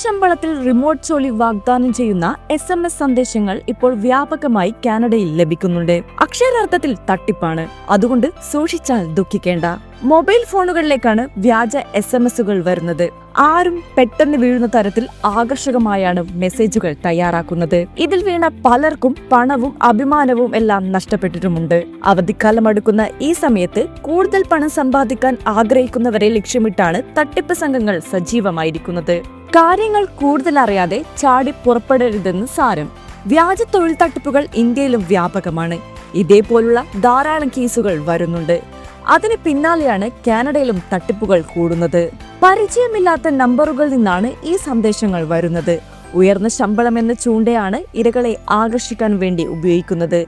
ശമ്പളത്തിൽ റിമോട്ട് ജോലി വാഗ്ദാനം ചെയ്യുന്ന എസ് എം എസ് സന്ദേശങ്ങൾ ഇപ്പോൾ വ്യാപകമായി കാനഡയിൽ ലഭിക്കുന്നുണ്ട്. അക്ഷരാർത്ഥത്തിൽ തട്ടിപ്പാണ്. അതുകൊണ്ട് സൂക്ഷിച്ചാൽ ദുഃഖിക്കേണ്ട. മൊബൈൽ ഫോണുകളിലേക്കാണ് വ്യാജ എസ് എം എസുകൾ വരുന്നത്. ആരും പെട്ടെന്ന് വീഴുന്ന തരത്തിൽ ആകർഷകമായാണ് മെസ്സേജുകൾ തയ്യാറാക്കുന്നത്. ഇതിൽ വീണ പലർക്കും പണവും അഭിമാനവും എല്ലാം നഷ്ടപ്പെട്ടിട്ടുമുണ്ട്. അവധിക്കാലം അടുക്കുന്ന ഈ സമയത്ത് കൂടുതൽ പണം സമ്പാദിക്കാൻ ആഗ്രഹിക്കുന്നവരെ ലക്ഷ്യമിട്ടാണ് തട്ടിപ്പ് സംഘങ്ങൾ സജീവമായിരിക്കുന്നത്. കാര്യങ്ങൾ കൂടുതൽ അറിയാതെ ചാടി പുറപ്പെടരുതെന്ന് സാരം. വ്യാജ തൊഴിൽ തട്ടിപ്പുകൾ ഇന്ത്യയിലും വ്യാപകമാണ്. ഇതേപോലുള്ള ധാരാളം കേസുകൾ വരുന്നുണ്ട്. അതിന് പിന്നാലെയാണ് കാനഡയിലും തട്ടിപ്പുകൾ കൂടുന്നത്. പരിചയമില്ലാത്ത നമ്പറുകളിൽ നിന്നാണ് ഈ സന്ദേശങ്ങൾ വരുന്നത്. ഉയർന്ന ശമ്പളം എന്ന ചൂണ്ടയാണ് ഇരകളെ ആകർഷിക്കാൻ വേണ്ടി ഉപയോഗിക്കുന്നത്.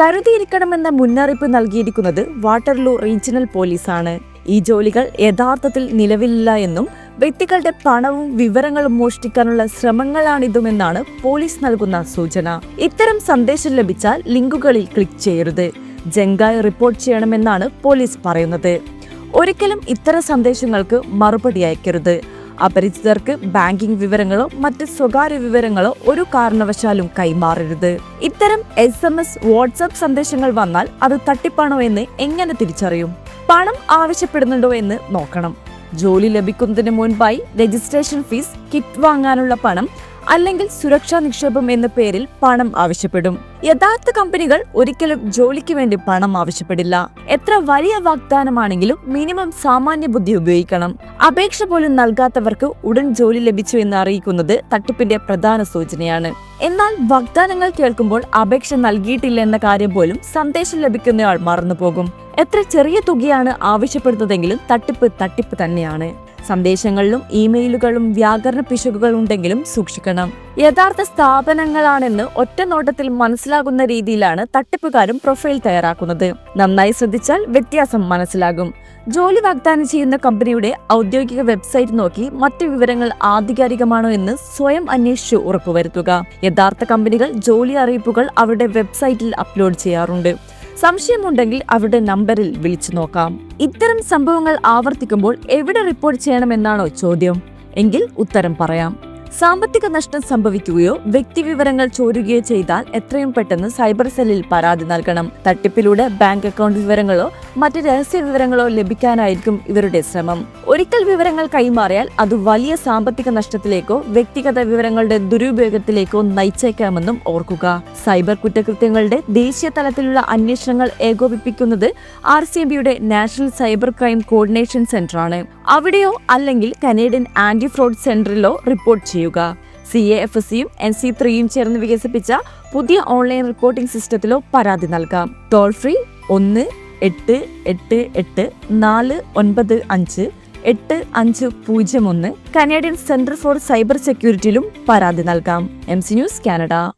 കരുതിയിരിക്കണമെന്ന മുന്നറിയിപ്പ് നൽകിയിരിക്കുന്നത് വാട്ടർലൂ റീജിയണൽ പോലീസാണ്. ഈ ജോലികൾ യഥാർത്ഥത്തിൽ നിലവിലില്ല എന്നും വ്യക്തികളുടെ പണവും വിവരങ്ങളും മോഷ്ടിക്കാനുള്ള ശ്രമങ്ങളാണിതുമെന്നാണ് പോലീസ് നൽകുന്ന സൂചന. ഇത്തരം സന്ദേശം ലഭിച്ചാൽ ലിങ്കുകളിൽ ക്ലിക്ക് ചെയ്യരുത്. ജങ്കായി റിപ്പോർട്ട് ചെയ്യണമെന്നാണ് പോലീസ് പറയുന്നത്. ഒരിക്കലും ഇത്തരം സന്ദേശങ്ങൾക്ക് മറുപടി അയക്കരുത്. അപരിചിതർക്ക് ബാങ്കിംഗ് വിവരങ്ങളോ മറ്റ് സ്വകാര്യ വിവരങ്ങളോ ഒരു കാരണവശാലും കൈമാറരുത്. ഇത്തരം എസ് എം എസ് വാട്സ്ആപ്പ് സന്ദേശങ്ങൾ വന്നാൽ അത് തട്ടിപ്പാണോ എന്ന് എങ്ങനെ തിരിച്ചറിയും? പണം ആവശ്യപ്പെടുന്നുണ്ടോ എന്ന് നോക്കണം. ജോലി ലഭിക്കുന്നതിന് മുൻപായി രജിസ്ട്രേഷൻ ഫീസ് കിറ്റ് വാങ്ങാനുള്ള പണം അല്ലെങ്കിൽ സുരക്ഷാ നിക്ഷേപം എന്ന പേരിൽ പണം ആവശ്യപ്പെടും. യഥാർത്ഥ കമ്പനികൾ ഒരിക്കലും ജോലിക്ക് വേണ്ടി പണം ആവശ്യപ്പെടില്ല. എത്ര വലിയ വാഗ്ദാനമാണെങ്കിലും മിനിമം സാമാന്യ ബുദ്ധി ഉപയോഗിക്കണം. അപേക്ഷ പോലും നൽകാത്തവർക്ക് ഉടൻ ജോലി ലഭിച്ചു എന്ന് അറിയിക്കുന്നത് തട്ടിപ്പിന്റെ പ്രധാന സൂചനയാണ്. എന്നാൽ വാഗ്ദാനങ്ങൾ കേൾക്കുമ്പോൾ അപേക്ഷ നൽകിയിട്ടില്ല എന്ന കാര്യം പോലും സന്ദേശം ലഭിക്കുന്നയാൾ മറന്നുപോകും. എത്ര ചെറിയ തുകയാണ് ആവശ്യപ്പെടുന്നതെങ്കിലും തട്ടിപ്പ് തട്ടിപ്പ് തന്നെയാണ്. സന്ദേശങ്ങളിലും ഇമെയിലുകളും വ്യാകരണ പിശകുകൾ ഉണ്ടെങ്കിലും സൂക്ഷിക്കണം. യഥാർത്ഥ സ്ഥാപനങ്ങളാണെന്ന് ഒറ്റ നോട്ടത്തിൽ മനസ്സിലാകുന്ന രീതിയിലാണ് തട്ടിപ്പുകാരും പ്രൊഫൈൽ തയ്യാറാക്കുന്നത്. നന്നായി ശ്രദ്ധിച്ചാൽ വ്യത്യാസം മനസ്സിലാകും. ജോലി വാഗ്ദാനം ചെയ്യുന്ന കമ്പനിയുടെ ഔദ്യോഗിക വെബ്സൈറ്റ് നോക്കി മറ്റു വിവരങ്ങൾ ആധികാരികമാണോ എന്ന് സ്വയം അന്വേഷിച്ചു ഉറപ്പുവരുത്തുക. യഥാർത്ഥ കമ്പനികൾ ജോലി അറിയിപ്പുകൾ അവരുടെ വെബ്സൈറ്റിൽ അപ്ലോഡ് ചെയ്യാറുണ്ട്. സംശയമുണ്ടെങ്കിൽ അവരുടെ നമ്പറിൽ വിളിച്ചു നോക്കാം. ഇത്തരം സംഭവങ്ങൾ ആവർത്തിക്കുമ്പോൾ എവിടെ റിപ്പോർട്ട് ചെയ്യണമെന്നാണോ ചോദ്യം. എങ്കിൽ ഉത്തരം പറയാം. സാമ്പത്തിക നഷ്ടം സംഭവിക്കുകയോ വ്യക്തിവിവരങ്ങൾ ചോരുകയോ ചെയ്താൽ എത്രയും പെട്ടെന്ന് സൈബർ സെല്ലിൽ പരാതി നൽകണം. തട്ടിപ്പിലൂടെ ബാങ്ക് അക്കൗണ്ട് വിവരങ്ങളോ മറ്റ് രഹസ്യ വിവരങ്ങളോ ലഭിക്കാനായിരിക്കും ഇവരുടെ ശ്രമം. ഒരിക്കൽ വിവരങ്ങൾ കൈമാറിയാൽ അത് വലിയ സാമ്പത്തിക നഷ്ടത്തിലേക്കോ വ്യക്തിഗത വിവരങ്ങളുടെ ദുരുപയോഗത്തിലേക്കോ നയിച്ചേക്കാമെന്നും ഓർക്കുക. സൈബർ കുറ്റകൃത്യങ്ങളുടെ ദേശീയ തലത്തിലുള്ള അന്വേഷണങ്ങൾ ഏകോപിപ്പിക്കുന്നത് ആർ സി ബിയുടെ നാഷണൽ സൈബർ ക്രൈം കോർഡിനേഷൻ സെന്ററാണ്. അവിടെയോ അല്ലെങ്കിൽ കനേഡിയൻ ആന്റി ഫ്രോഡ് സെന്ററിലോ റിപ്പോർട്ട് ചെയ്യുക. സി എ എഫ് എസ് സിയും എൻ സി ത്രീയും ചേർന്ന് വികസിപ്പിച്ച പുതിയ ഓൺലൈൻ റിപ്പോർട്ടിംഗ് സിസ്റ്റത്തിലോ പരാതി നൽകാം. ടോൾ ഫ്രീ ഒന്ന് എട്ട് എട്ട് എട്ട് നാല് ഒൻപത് അഞ്ച് എട്ട് അഞ്ച് പൂജ്യം ഒന്ന് കനേഡിയൻ സെന്റർ ഫോർ സൈബർ സെക്യൂരിറ്റിയിലും പരാതി നൽകാം. M C news Canada.